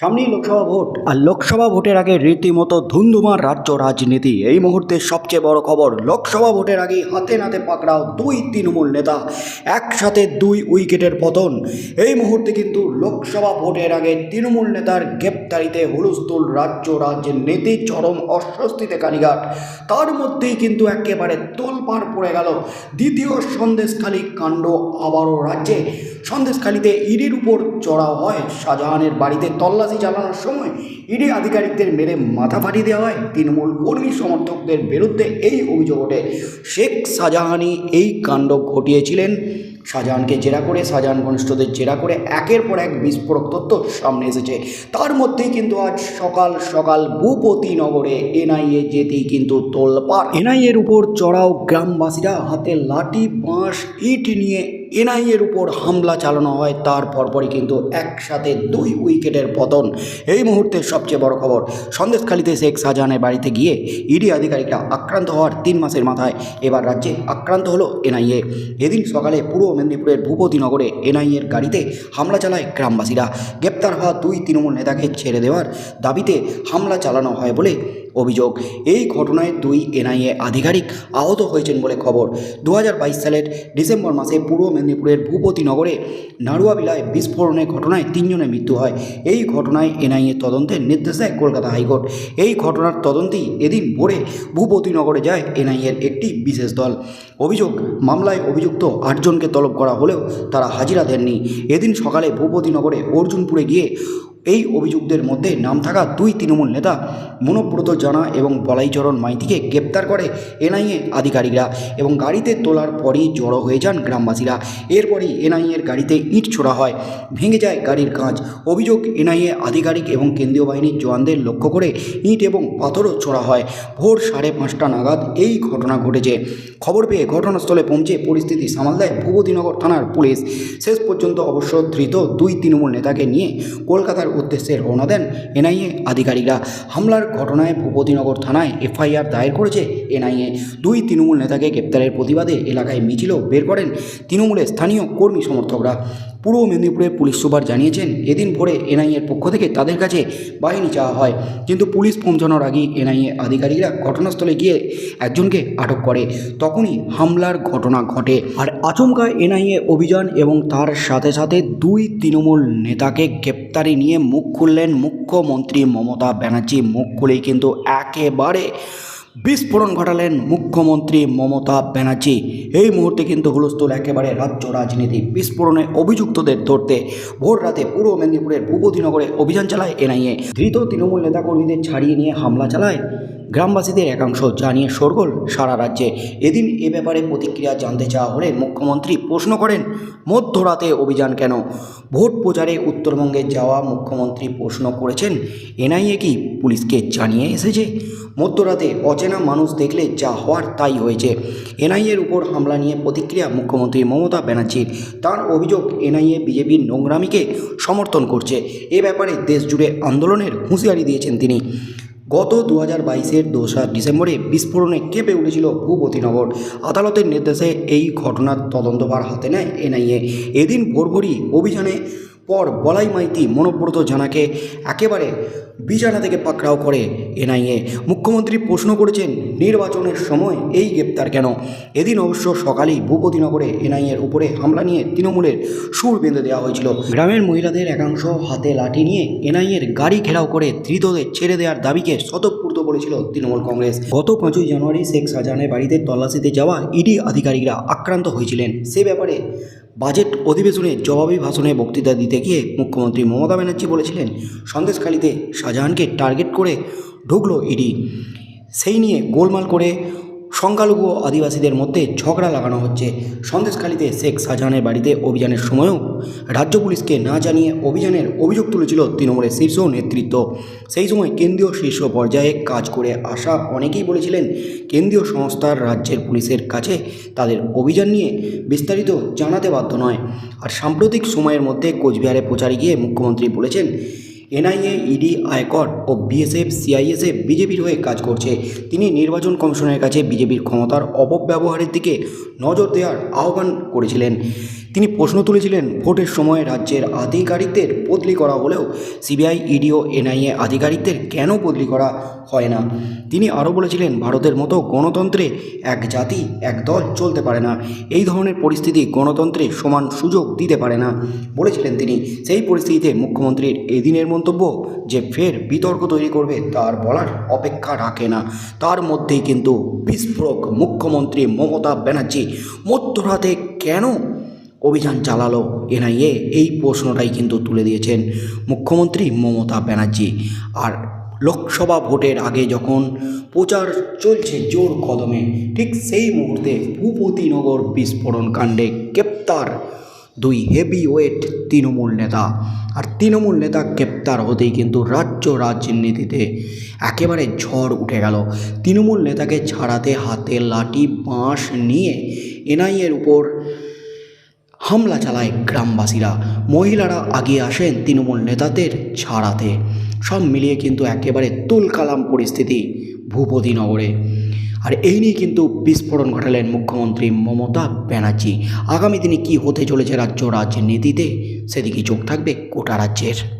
সামনেই লোকসভা ভোট। আর লোকসভা ভোটের আগে রীতিমতো ধুন্ধুমার রাজ্য রাজনীতি। এই মুহূর্তে সবচেয়ে বড় খবর, লোকসভা ভোটের আগে হাতে নাতে পাকড়াও দুই তৃণমূল নেতা, একসাথে দুই উইকেটের পতন। এই মুহূর্তে কিন্তু লোকসভা ভোটের আগে তৃণমূল নেতার গ্রেপ্তারিতে হুলস্থুল রাজ্য রাজনীতি চরম অস্বস্তিতে কালীঘাট। তার মধ্যেই কিন্তু একেবারে তোলপাড় পড়ে গেল। দ্বিতীয় সন্দেশখালী কাণ্ড আবারও রাজ্যে। সন্দেশখালীতে ইডির উপর চড়াও হয়। শাহজাহানের বাড়িতে তল্লাশি চালানোর সময় ইডি আধিকারিকদের মেরে মাথা ফাটিয়ে দেওয়া হয়। তৃণমূল কর্মী সমর্থকদের বিরুদ্ধে এই অভিযোগ ওঠে। শেখ শাহজাহানই এই কাণ্ড ঘটিয়েছিলেন। শাহজাহানকে জেরা করে, শাহজাহান ঘনিষ্ঠদের জেরা করে একের পর এক বিস্ফোরক তথ্য সামনে এসেছে। তার মধ্যেই কিন্তু আজ সকাল সকাল ভূপতি নগরে এনআইএ যেতেই কিন্তু তোলপাড়। এনআইএর উপর চড়াও গ্রামবাসীরা হাতে লাঠি, বাঁশ, ইট নিয়ে এনআইএর উপর হামলা চালানো হয়, তার পরপরই কিন্তু একসাথে দুই উইকেটের পতন। এই মুহূর্তে সবচেয়ে বড় খবর, সন্দেশখালীতে শেখ শাহজাহানের বাড়িতে গিয়ে ইডি আধিকারিকরা আক্রান্ত হওয়ার তিন মাসের মাথায় এবার রাজ্যে আক্রান্ত হলো এনআইএ। এদিন সকালে পূর্ব মেদিনীপুরের ভূপতিনগরে এনআইএর গাড়িতে হামলা চালায় গ্রামবাসীরা। গ্রেপ্তার হওয়া দুই তৃণমূল নেতাকে ছেড়ে দেওয়ার দাবিতে হামলা চালানো হয় বলে অভিযোগ। এই ঘটনায় দুই এনআইএ আধিকারিক আহত হয়েছেন বলে খবর। দু হাজার বাইশ সালের ডিসেম্বর মাসে পূর্ব মেদিনীপুরের ভূপতি ভূপতিনগরে নাড়ুয়াবিলায় বিস্ফোরণের ঘটনায় তিনজনের মৃত্যু হয়। এই ঘটনায় এনআইএ তদন্তের নির্দেশ দেয় কলকাতা হাইকোর্ট। এই ঘটনার তদন্তেই এদিন ভোরে ভূপতিনগরে যায় এনআইএর একটি বিশেষ দল। অভিযোগ, মামলায় অভিযুক্ত আটজনকে তলব করা হলেও তারা হাজিরা দেননি। এদিন সকালে ভূপতিনগরে অর্জুনপুরে গিয়ে এই অভিযুক্তদের মধ্যে নাম থাকা দুই তৃণমূল নেতা মনোব্রত জানা এবং বলাইচরণ মাইতিকে গ্রেপ্তার করে এনআইএ আধিকারিকরা এবং গাড়িতে তোলার পরই জড়ো হয়ে যান গ্রামবাসীরা। এরপরই এনআইএর গাড়িতে ইট ছোড়া হয়। ভেঙে যায় গাড়ির কাঁচ। অভিযোগ, এনআইএ আধিকারিক এবং কেন্দ্রীয় বাহিনীর জওয়ানদের লক্ষ্য করে ইট এবং পাথরও ছোড়া হয়। ভোর সাড়ে পাঁচটা নাগাদ এই ঘটনা ঘটেছে। খবর পেয়ে ঘটনাস্থলে পৌঁছে পরিস্থিতি সামাল দেয় ভূপতিনগর থানার পুলিশ। শেষ পর্যন্ত অবশ্য ধৃত দুই তৃণমূল নেতাকে নিয়ে কলকাতার উদ্দেশ্যে রওনা দেন এনআইএ আধিকারিকরা। হামলার ঘটনায় ভূপতিনগর থানায় এফআইআর দায়ের করেছে এনআইএ। দুই তৃণমূল নেতাকে গ্রেপ্তারের প্রতিবাদে এলাকায় মিছিলও বের করেন তৃণমূলের স্থানীয় কর্মী সমর্থকরা। পূর্ব মেদিনীপুরের পুলিশ সুপার জানিয়েছেন, এদিন ভোরে এনআইএর পক্ষ থেকে তাদের কাছে বাহিনী চাওয়া হয়। কিন্তু পুলিশ পৌঁছানোর আগেই এনআইএ আধিকারিকরা ঘটনাস্থলে গিয়ে একজনকে আটক করে। তখনই হামলার ঘটনা ঘটে। আর আচমকা এনআইএ অভিযান এবং তার সাথে সাথে দুই তৃণমূল নেতাকে গ্রেপ্তারি নিয়ে মুখ খুললেন মুখ্যমন্ত্রী মমতা ব্যানার্জি। মুখ খুলেই কিন্তু একেবারে বিস্ফোরণ ঘটালেন মুখ্যমন্ত্রী মমতা ব্যানার্জি। এই মুহূর্তে কিন্তু হুলস্থুল একেবারে রাজ্য রাজনীতি বিস্ফোরণে অভিযুক্তদের ধরতে ভোর রাতে পূর্ব মেদিনীপুরের ভূপতিনগরে অভিযান চালায় এনআইএ। ধৃত তৃণমূল নেতাকর্মীদের ছাড়িয়ে নিয়ে হামলা চালায় গ্রামবাসীদের একাংশ জানিয়ে শোরগোল সারা রাজ্যে। এদিন এ ব্যাপারে প্রতিক্রিয়া জানতে চাওয়া হলে মুখ্যমন্ত্রী প্রশ্ন করেন, মধ্যরাতে অভিযান কেন? ভোট প্রচারে উত্তরবঙ্গে যাওয়া মুখ্যমন্ত্রী প্রশ্ন করেছেন, এনআইএ কি পুলিশকে জানিয়ে এসেছে? মধ্যরাতে অচেনা মানুষ দেখলে যা হওয়ার তাই হয়েছে। এনআইএর উপর হামলা নিয়ে প্রতিক্রিয়া মুখ্যমন্ত্রী মমতা ব্যানার্জির। তার অভিযোগ, এনআইএ বিজেপির নোংরামিকে সমর্থন করছে। এ ব্যাপারে দেশজুড়ে আন্দোলনের হুঁশিয়ারি দিয়েছেন তিনি। গত দু হাজার বাইশের দোসরা ডিসেম্বরে বিস্ফোরণে কেঁপে উঠেছিল ভূপতিনগর আদালতের নির্দেশে এই ঘটনার তদন্তভার হাতে নেয় এনআইএ। এদিন ভোরভরি অভিযানে পর বলাই মাইতি মনোব্রত জানাকে একেবারে বিছানা থেকে পাকড়াও করে এনআইএ। মুখ্যমন্ত্রী প্রশ্ন করেছেন, নির্বাচনের সময় এই গ্রেপ্তার কেন? এদিন অবশ্য সকালেই ভূপতিনগরে এনআইএর উপরে হামলা নিয়ে তৃণমূলের সুর বেঁধে দেওয়া হয়েছিল। গ্রামের মহিলাদের একাংশ হাতে লাঠি নিয়ে এনআইএর গাড়ি ঘেরাও করে ধৃতদের ছেড়ে দেওয়ার দাবিকে স্বতঃপূর্ত বলেছিল তৃণমূল কংগ্রেস। গত পাঁচই জানুয়ারি শেখ শাহজাহানের বাড়িতে তল্লাশিতে যাওয়া ইডি আধিকারিকরা আক্রান্ত হয়েছিলেন। সে ব্যাপারে বাজেট অধিবেশনে জবাবি ভাষণে বক্তৃতা দিতে গিয়ে মুখ্যমন্ত্রী মমতা ব্যানার্জি বলেছিলেন, সন্দেশখালিতে শাহজাহানকে টার্গেট করে ঢুকল ইডি। সেই নিয়ে গোলমাল করে সংখ্যালঘু আদিবাসীদের মধ্যে ঝগড়া লাগানো হচ্ছে। সন্দেশখালীতে শেখ শাহজাহানের বাড়িতে অভিযানের সময়ও রাজ্য পুলিশকে না জানিয়ে অভিযানের অভিযোগ তুলেছিল তৃণমূলের শীর্ষ নেতৃত্ব। সেই সময় কেন্দ্রীয় শীর্ষ পর্যায়ে কাজ করে আসা অনেকেই বলেছিলেন, কেন্দ্রীয় সংস্থার রাজ্যের পুলিশের কাছে তাদের অভিযান নিয়ে বিস্তারিত জানাতে বাধ্য নয়। আর সাম্প্রতিক সময়ের মধ্যে কোচবিহারে প্রচারে গিয়ে মুখ্যমন্ত্রী বলেছেন এনআইএ, ইডি, আয়কর ও বিএসএফ, সিআইএসএফ, বিজেপির হয়ে কাজ করছে। তিনি নির্বাচন কমিশনের কাছে বিজেপির ক্ষমতার অপব্যবহারের দিকে নজর দেওয়ার আহ্বান করেছিলেন। তিনি প্রশ্ন তুলেছিলেন, ভোটের সময় রাজ্যের আধিকারিকদের বদলি করা হলেও সিবিআই ইডি ও এনআইএ আধিকারিকদের কেন বদলি করা হয় না? তিনি আরও বলেছিলেন, ভারতের মতো গণতন্ত্রে এক জাতি, এক দল চলতে পারে না। এই ধরনের পরিস্থিতি গণতন্ত্রে সমান সুযোগ দিতে পারে না, বলেছিলেন তিনি। সেই পরিস্থিতিতে মুখ্যমন্ত্রীর এদিনের মন্তব্য যে ফের বিতর্ক তৈরি করবে, তার বলার অপেক্ষা রাখে না। তার মধ্যেই কিন্তু বিস্ফোরক মুখ্যমন্ত্রী মমতা ব্যানার্জি মধ্যরাতে কেন অভিযান চালালো। এনআইএ এই প্রশ্নটাই কিন্তু তুলে দিয়েছেন মুখ্যমন্ত্রী মমতা ব্যানার্জি। আর লোকসভা ভোটের আগে যখন প্রচার চলছে জোর কদমে, ঠিক সেই মুহূর্তে ভূপতিনগর বিস্ফোরণ কাণ্ডে গ্রেপ্তার দুই হেভি ওয়েট তৃণমূল নেতা। আর তৃণমূল নেতা গ্রেপ্তার হতেই কিন্তু রাজ্য রাজনীতিতে একেবারে ঝড় উঠে গেল। তৃণমূল নেতাকে ছাড়াতে হাতে লাঠি, বাঁশ নিয়ে এনআইএর উপর হামলা চালায় গ্রামবাসীরা। মহিলারা আগিয়ে আসেন তৃণমূল নেতাদের ছাড়াতে। সব মিলিয়ে কিন্তু একেবারে তুলকালাম পরিস্থিতি ভূপতিনগরে আর এই নিয়ে কিন্তু বিস্ফোরণ ঘটালেন মুখ্যমন্ত্রী মমতা ব্যানার্জি। আগামী দিনে কি হতে চলেছে রাজ্য রাজনীতিতে সেদিকে চোখ থাকবে গোটা রাজ্যের।